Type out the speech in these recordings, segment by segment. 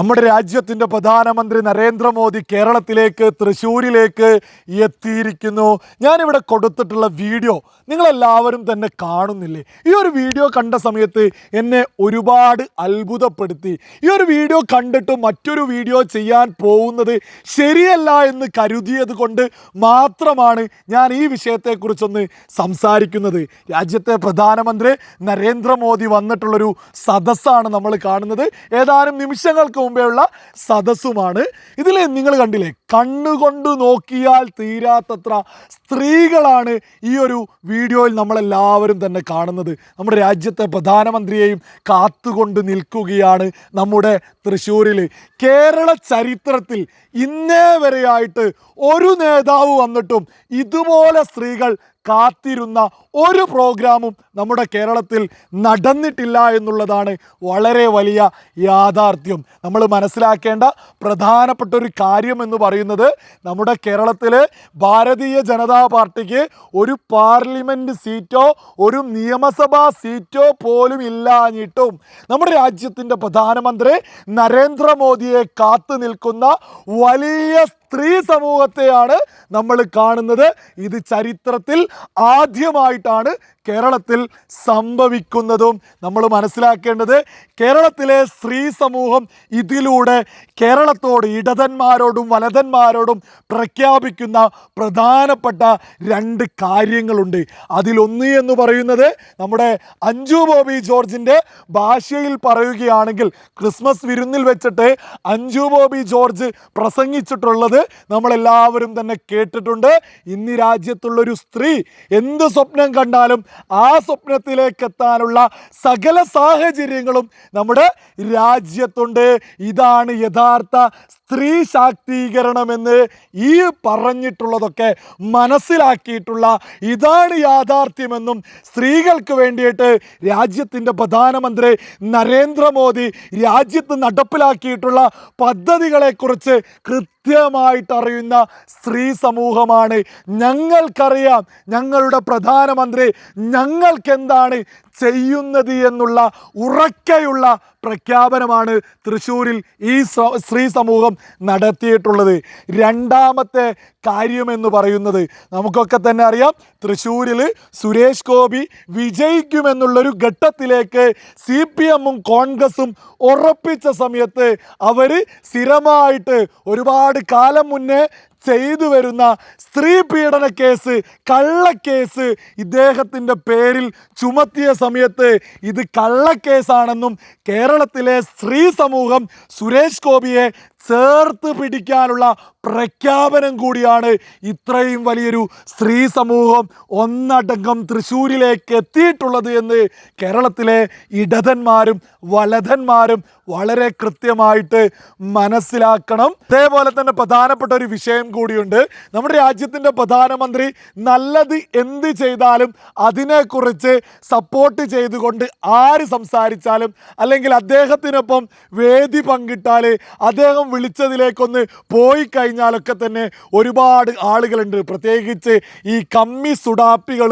നമ്മുടെ രാജ്യത്തിന്റെ പ്രധാനമന്ത്രി നരേന്ദ്രമോദി കേരളത്തിലേക്ക് തൃശ്ശൂരിലേക്ക് എത്തിയിരിക്കുന്നു. ഞാനിവിടെ കൊടുത്തിട്ടുള്ള വീഡിയോ നിങ്ങളെല്ലാവരും തന്നെ കാണുന്നില്ലേ? ഈ ഒരു വീഡിയോ കണ്ട സമയത്ത് എന്നെ ഒരുപാട് അത്ഭുതപ്പെടുത്തി. ഈ ഒരു വീഡിയോ കണ്ടിട്ട് മറ്റൊരു വീഡിയോ ചെയ്യാൻ പോകുന്നത് ശരിയല്ല എന്ന് കരുതിയത് കൊണ്ട് മാത്രമാണ് ഞാൻ ഈ വിഷയത്തെക്കുറിച്ചൊന്ന് സംസാരിക്കുന്നത്. രാജ്യത്തെ പ്രധാനമന്ത്രി നരേന്ദ്രമോദി വന്നിട്ടുള്ളൊരു സദസ്സാണ് നമ്മൾ കാണുന്നത്. ഏതാനും നിമിഷങ്ങൾക്ക് മുമ്പേയുള്ള സദസ്സുമാണ്. ഇതിൽ നിങ്ങൾ കണ്ടില്ലേ? കണ്ണുകൊണ്ട് നോക്കിയാൽ തീരാത്തത്ര സ്ത്രീകളാണ് ഈ ഒരു വീഡിയോയിൽ നമ്മളെല്ലാവരും തന്നെ കാണുന്നത്. നമ്മുടെ രാജ്യത്തെ പ്രധാനമന്ത്രിയെയും കാത്തുകൊണ്ട് നിൽക്കുകയാണ് നമ്മുടെ തൃശ്ശൂരിൽ കേരള ചരിത്രത്തിൽ ഇന്നേ വരെയായിട്ട് ഒരു നേതാവ് വന്നിട്ടും ഇതുപോലെ സ്ത്രീകൾ കാത്തിരുന്ന ഒരു പ്രോഗ്രാമും നമ്മുടെ കേരളത്തിൽ നടന്നിട്ടില്ല എന്നുള്ളതാണ് വളരെ വലിയ യാഥാർത്ഥ്യം. നമ്മൾ മനസ്സിലാക്കേണ്ട പ്രധാനപ്പെട്ട ഒരു കാര്യം എന്ന് പറയുന്നത് നമ്മുടെ കേരളത്തിൽ ഭാരതീയ ജനതാ പാർട്ടിക്ക് ഒരു പാർലമെന്റ് സീറ്റോ ഒരു നിയമസഭാ സീറ്റോ പോലും ഇല്ലാഞ്ഞിട്ടും നമ്മുടെ രാജ്യത്തിന്റെ പ്രധാനമന്ത്രി നരേന്ദ്രമോദിയെ കാത്തു നിൽക്കുന്ന വലിയ സ്ത്രീ സമൂഹത്തെയാണ് നമ്മൾ കാണുന്നത്. ഇത് ചരിത്രത്തിൽ ആദ്യമായിട്ടാണ് കേരളത്തിൽ സംഭവിക്കുന്നതും. നമ്മൾ മനസ്സിലാക്കേണ്ടത് കേരളത്തിലെ സ്ത്രീ സമൂഹം ഇതിലൂടെ കേരളത്തോട് ഇടതന്മാരോടും വലതന്മാരോടും പ്രഖ്യാപിക്കുന്ന പ്രധാനപ്പെട്ട രണ്ട് കാര്യങ്ങളുണ്ട്. അതിലൊന്ന് എന്ന് പറയുന്നത് നമ്മുടെ അഞ്ജു ബോബി ജോർജിന്റെ ഭാഷയിൽ പറയുകയാണെങ്കിൽ ക്രിസ്മസ് വിരുന്നിൽ വെച്ചിട്ട് അഞ്ജു ബോബി ജോർജ് പ്രസംഗിച്ചിട്ടുള്ളത് നമ്മളെല്ലാവരും തന്നെ കേട്ടിട്ടുണ്ട്. ഇന്ന് രാജ്യത്തുള്ളൊരു സ്ത്രീ എന്ത് സ്വപ്നം കണ്ടാലും ആ സ്വപ്നത്തിലേക്ക് എത്താനുള്ള സകല സാഹചര്യങ്ങളും നമ്മുടെ രാജ്യത്തുണ്ട്. ഇതാണ് യഥാർത്ഥ സ്ത്രീ ശാക്തീകരണമെന്ന് ഈ പറഞ്ഞിട്ടുള്ളതൊക്കെ മനസ്സിലാക്കിയിട്ടുള്ള ഇതാണ് യാഥാർത്ഥ്യമെന്നും സ്ത്രീകൾക്ക് വേണ്ടിയിട്ട് രാജ്യത്തിന്റെ പ്രധാനമന്ത്രി നരേന്ദ്രമോദി രാജ്യത്ത് നടപ്പിലാക്കിയിട്ടുള്ള പദ്ധതികളെക്കുറിച്ച് കൃത്യമായിട്ട് അറിയുന്ന സ്ത്രീ സമൂഹമാണ്. ഞങ്ങൾക്കറിയാം ഞങ്ങളുടെ പ്രധാനമന്ത്രി ഞങ്ങൾക്കെന്താണ് ചെയ്യുന്നത് എന്നുള്ള ഉറക്കെയുള്ള പ്രഖ്യാപനമാണ് തൃശ്ശൂരിൽ ഈ സ്ത്രീ സമൂഹം നടത്തിയിട്ടുള്ളത്. രണ്ടാമത്തെ കാര്യമെന്ന് പറയുന്നത് നമുക്കൊക്കെ തന്നെ അറിയാം. തൃശ്ശൂരിൽ സുരേഷ് ഗോപി വിജയിക്കുമെന്നുള്ളൊരു ഘട്ടത്തിലേക്ക് സി പി എമ്മും കോൺഗ്രസും ഉറപ്പിച്ച സമയത്ത് അവർ സ്ഥിരമായിട്ട് ഒരുപാട് കാലം മുന്നേ ചെയ്തു വരുന്ന സ്ത്രീ പീഡന കേസ് കള്ളക്കേസ് ഇദ്ദേഹത്തിന്റെ പേരിൽ ചുമത്തിയ സമയത്ത് ഇത് കള്ളക്കേസാണെന്നും കേരളത്തിലെ സ്ത്രീ സമൂഹം സുരേഷ് ഗോപിയെ ചേർത്ത് പിടിക്കാനുള്ള പ്രഖ്യാപനം കൂടിയാണ് ഇത്രയും വലിയൊരു സ്ത്രീ സമൂഹം ഒന്നടങ്കം തൃശ്ശൂരിലേക്ക് എത്തിയിട്ടുള്ളത് എന്ന് കേരളത്തിലെ ഇടതന്മാരും വലതന്മാരും വളരെ കൃത്യമായിട്ട് മനസ്സിലാക്കണം. അതേപോലെ തന്നെ പ്രധാനപ്പെട്ട ഒരു വിഷയം കൂടിയുണ്ട്. നമ്മുടെ രാജ്യത്തിന്റെ പ്രധാനമന്ത്രി നല്ലത് എന്ത് ചെയ്താലും അതിനെക്കുറിച്ച് സപ്പോർട്ട് ചെയ്തുകൊണ്ട് ആര് സംസാരിച്ചാലും അല്ലെങ്കിൽ അദ്ദേഹത്തിനൊപ്പം വേദി പങ്കിട്ടാൽ അദ്ദേഹം വിളിച്ചതിലേക്കൊന്ന് പോയി കഴിഞ്ഞാലൊക്കെ തന്നെ ഒരുപാട് ആളുകളുണ്ട്. പ്രത്യേകിച്ച് ഈ കമ്മി സുടാപ്പികൾ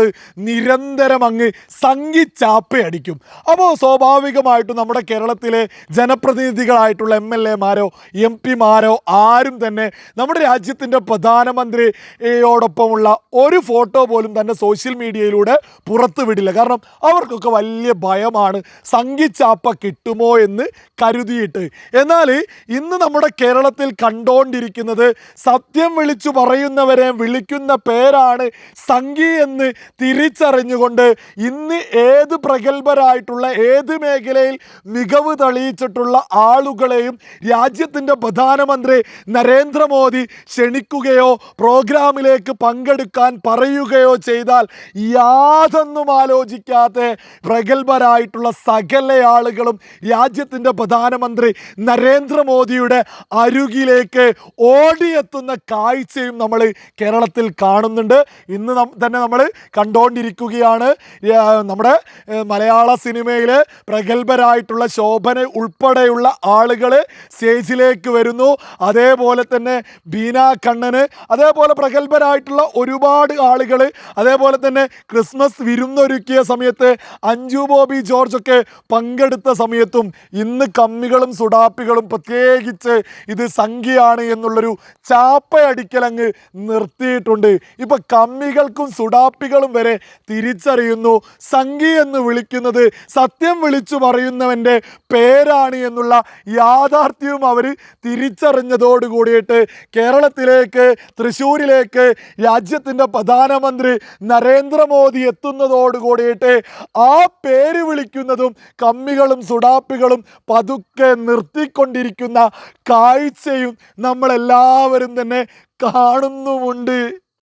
നിരന്തരം അങ്ങ് സംഘിച്ചാപ്പയടിക്കും അപ്പോൾ സ്വാഭാവികമായിട്ടും നമ്മുടെ കേരളത്തിലെ ജനപ്രതിനിധികളായിട്ടുള്ള എം എൽ എമാരോ എം പിമാരോ ആരും തന്നെ നമ്മുടെ രാജ്യത്തിന്റെ പ്രധാനമന്ത്രിയോടൊപ്പമുള്ള ഒരു ഫോട്ടോ പോലും തന്നെ സോഷ്യൽ മീഡിയയിലൂടെ പുറത്തു വിടില്ല. കാരണം അവർക്കൊക്കെ വലിയ ഭയമാണ് സംഘിച്ചാപ്പ കിട്ടുമോ എന്ന് കരുതിയിട്ട്. എന്നാൽ ഇന്ന് നമ്മുടെ കേരളത്തിൽ കണ്ടോണ്ടിരിക്കുന്നത് സത്യം വിളിച്ചു പറയുന്നവരെ വിളിക്കുന്ന പേരാണ് സംഘി എന്ന് തിരിച്ചറിഞ്ഞുകൊണ്ട് ഇന്ന് ഏത് പ്രഗത്ഭരായിട്ടുള്ള ഏത് മേഖലയിൽ മികവ് തെളിയിച്ചിട്ടുള്ള ആളുകളെയും രാജ്യത്തിന്റെ പ്രധാനമന്ത്രി നരേന്ദ്രമോദി ക്ഷണിക്കുകയോ പ്രോഗ്രാമിലേക്ക് പങ്കെടുക്കാൻ പറയുകയോ ചെയ്താൽ യാതൊന്നും ആലോചിക്കാതെ പ്രഗത്ഭരായിട്ടുള്ള സകല ആളുകളും രാജ്യത്തിന്റെ പ്രധാനമന്ത്രി നരേന്ദ്രമോദിയുടെ അരുകിലേക്ക് ഓടിയെത്തുന്ന കാഴ്ചയും നമ്മൾ കേരളത്തിൽ കാണുന്നുണ്ട്. ഇന്ന് തന്നെ നമ്മൾ കണ്ടുകൊണ്ടിരിക്കുകയാണ് നമ്മുടെ മലയാള സിനിമയിലെ പ്രഗത്ഭരായിട്ടുള്ള ശോഭന ഉൾപ്പെടെയുള്ള ആളുകൾ സ്റ്റേജിലേക്ക് വരുന്നു. അതേപോലെ തന്നെ ബീന കണ്ണന് അതേപോലെ പ്രഗത്ഭരായിട്ടുള്ള ഒരുപാട് ആളുകൾ അതേപോലെ തന്നെ ക്രിസ്മസ് വിരുന്നൊരുക്കിയ സമയത്ത് അഞ്ജു ബോബി ജോർജ് ഒക്കെ പങ്കെടുത്ത സമയത്തും ഇന്ന് കമ്മികളും സുഡാപ്പികളും പ്രത്യേകിച്ച് ഇത് സംഖ്യയാണ് എന്നുള്ളൊരു ചാപ്പയടിക്കലങ്ങ് നിർത്തിയിട്ടുണ്ട്. ഇപ്പം കമ്മികൾക്കും സുടാപ്പികളും വരെ തിരിച്ചറിയുന്നു. സംഖ്യ എന്ന് വിളിക്കുന്നത് സത്യം വിളിച്ചു പറയുന്നവന്റെ പേരാണ് എന്നുള്ള യാഥാർത്ഥ്യവും അവർ തിരിച്ചറിഞ്ഞതോട് കൂടിയിട്ട് കേരളത്തിലേക്ക് തൃശ്ശൂരിലേക്ക് രാജ്യത്തിന്റെ പ്രധാനമന്ത്രി നരേന്ദ്രമോദി എത്തുന്നതോട് കൂടിയിട്ട് ആ പേര് വിളിക്കുന്നതും കമ്മികളും സുടാപ്പികളും പതുക്കെ നിർത്തിക്കൊണ്ടിരിക്കുന്ന കാഴ്ചയും നമ്മളെല്ലാവരും തന്നെ കാണുന്നുമുണ്ട്.